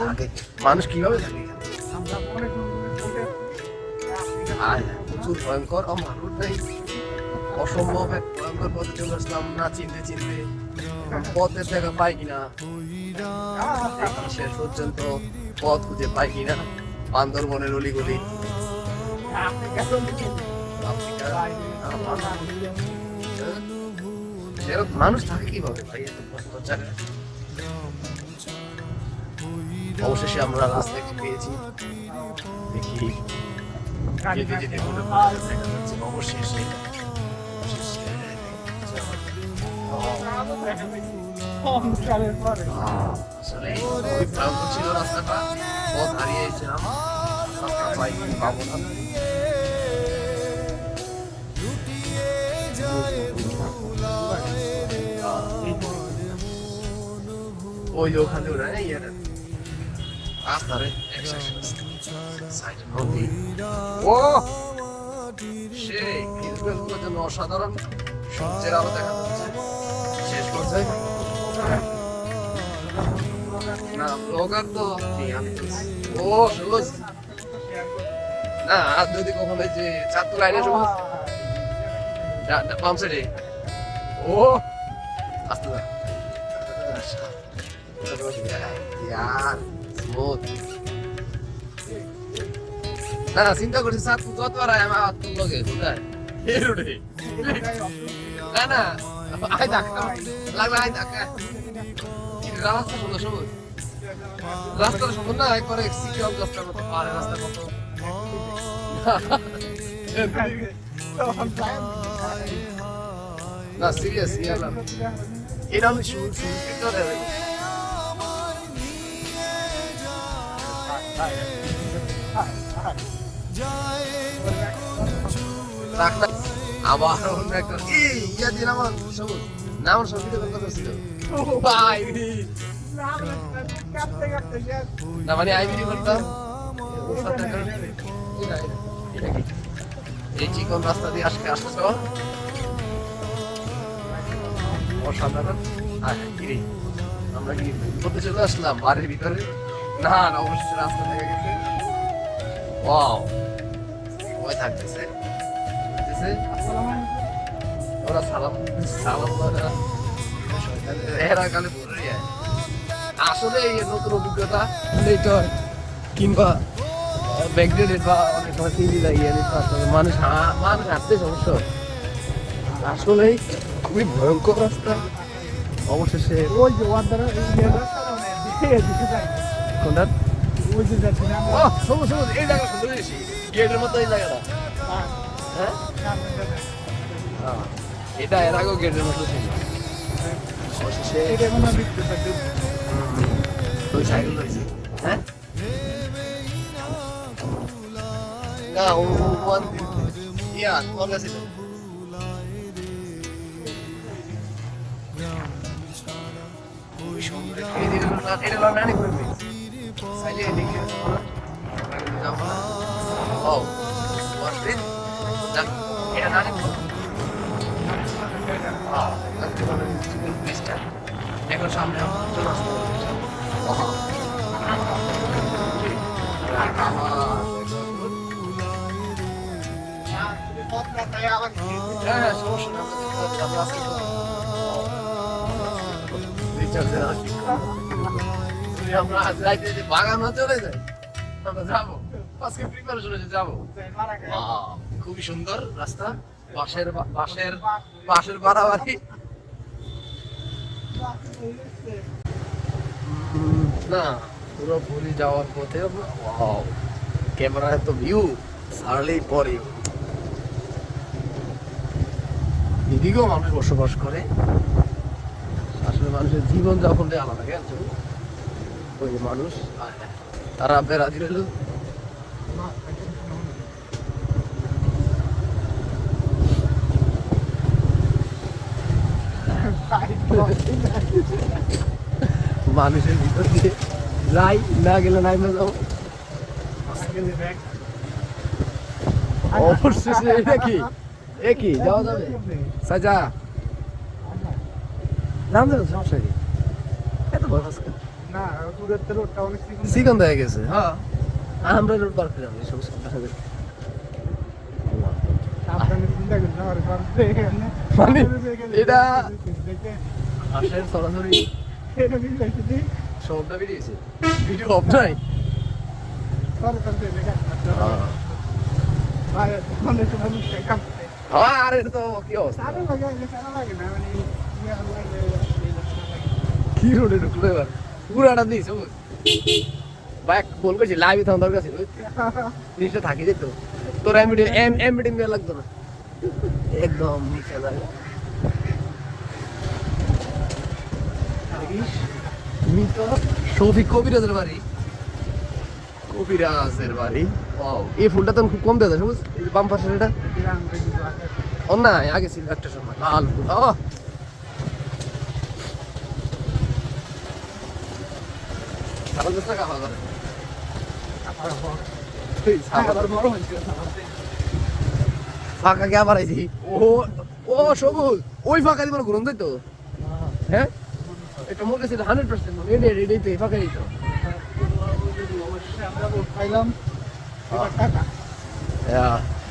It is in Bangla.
থাকে মানুষ কীভাবে থাকে প্রচুর ভয়ঙ্কর মানুষ নেই অসম্ভব এক ভয়ঙ্কর পথে আসলাম, না চিনতে চিনতে। পথের দেখা পাই কিনা? শেষ পর্যন্ত পথ খুঁজে পাই কিনা? বান্দরবনের অলিগলি। মানুষ থাকে কীভাবে ভাই এত অবশেষে আমরা রাস্তা একটু পেয়েছি দেখি যেতে যেতে পড়ে দেখা যাচ্ছে অবশেষে। অবশেষে আসলে খুবই ভয়ঙ্কর ছিল রাস্তাটা পথ হারিয়েছিলাম। রাস্তা পাই পাবো না। ওই ওখানে ওরা ও সেই ভিজুয়ালগুলোর জন্য অসাধারণ সূর্যের আলো দেখা যাচ্ছে। শেষ পর্যায়ে না ব্লগার তো ও না আর যদি কখনো যে চাঁদপুর লাইনে সবুজ পাম্প সাইডে ও আস্তে যা। ভূত না না চিন্তা করছি সাত কত আর আমার আত্মীয় লগে কোথায়? না না আয় ধাক্কা লাগবে আয় ধাক্কা রাস্তা সুন্দর সবুজ? রাস্তা সুন্দর না একবার সিকিউর রাস্তার মতো পাহাড়ের রাস্তা মতো না সিরিয়াস ইয়ালাম এরকম শুরু শুরু আবার অন্য একটা ইয়া দিন আমার সবুজ। না আমার সব ভিডিও কথা ছিল ভাই। না মানে ভিডিও করতাম। এই চিকন রাস্তা দিয়ে আজকে আসতেছ? অসাধারণ। আর কি আমরা কি করতে চলে আসলাম বাড়ির ভিতরে? না না, অবশ্যই রাস্তা থেকে গেছে। ওয়াও সবাই থাকতেছে। ওরা সালাম সালাম। এরা কালে পড়ে যায় আসলে এই নতুন অভিজ্ঞতা এইটা কিংবা ব্যাকডেটেড বা অনেক সময় সিঁড়ি লাগিয়ে মানুষ মানুষ হাঁটতে সমস্যা আসলেই খুবই ভয়ঙ্কর রাস্তা। অবশেষে ওই যে ওর দ্বারা কোনটা? ওই যে যাচ্ছে না সবুজ সবুজ এই জায়গা সুন্দর বেশি গেটের মতো এই জায়গাটা। হ্যাঁ? আহ, এটা এর আগেও গেটের মতো ছিল। হ্যাঁ? না ও ওয়ান ইয়া তোমার কাছে এটা নানি করবে। সাইডে এদিকে না ও যাক এটা পারে। পিসটা। এখন সামনে চলে আসতে। আহা। হ্যাঁ, হ্যাঁ, সমস্যা নেই, আমরা দেখতে আমরা তো। যদি আজ রাইতে যে বাগানও চলে যাই, যাব। খুবই সুন্দর রাস্তা। বাঁশের বা- বাঁশের বাঁশের বাড়াবাড়ি। না পুরোপুরি যাওয়ার পথে ওয়াও ক্যামেরা এত ভিউ ছাড়লেই পরে। এদিকেও মানুষ বসবাস করে। আসলে মানুষের জীবন যাপনটা আলাদা কেন ওই মানুষ। তারা বেড়াদি রইল মানুষের ভিতর দিয়ে যাই না গেলে নাই না যাব অবশেষে এটা কি? এ যাওয়া যাবে? সাজা। নাম দেবো সমস্যা কি? এত বয়স চিকন চিকন হয়ে গেছে হ্যাঁ? আমরা রোড পার মানে এটা- সরাসরি। বেরিয়েছে ভিডিও অফ নাই? করে। হ্যাঁ আর তো কি অবস্থা? না? মানে ইয়া কি রোডে ঢুকলো এবার? পুরাটা দিয়েছে বাইক বল করছি লাইভে থাকা দরকার ছিল। জিনিসটা থাকি যেত। তোর এমবিডি এম এমবিডি মেয়ে লাগতো না। একদম নিচে লাগে তুমি তো শফিক কবিরাজের বাড়ি। কবিরাজের বাড়ি? ওয়াও এই ফুলটা তো খুব কম দেওয়া যায় সবুজ? বাম পাশের এটা ও আগে ছিল একটা সময় লাল ফুল ও টাকা খাওয়া যাবে এই সাগর বড় হয়েছে ফাঁকা কে আবার আইছি? ও ও সবুজ। ওই ফাঁকা দিয়ে ঘুরন যাই তো? হ্যাঁ? এটা মোর কাছে হান্ড্রেড পার্সেন্ট রেডি রেডি তো। এই ফাঁকা দিত টাকা। Yeah.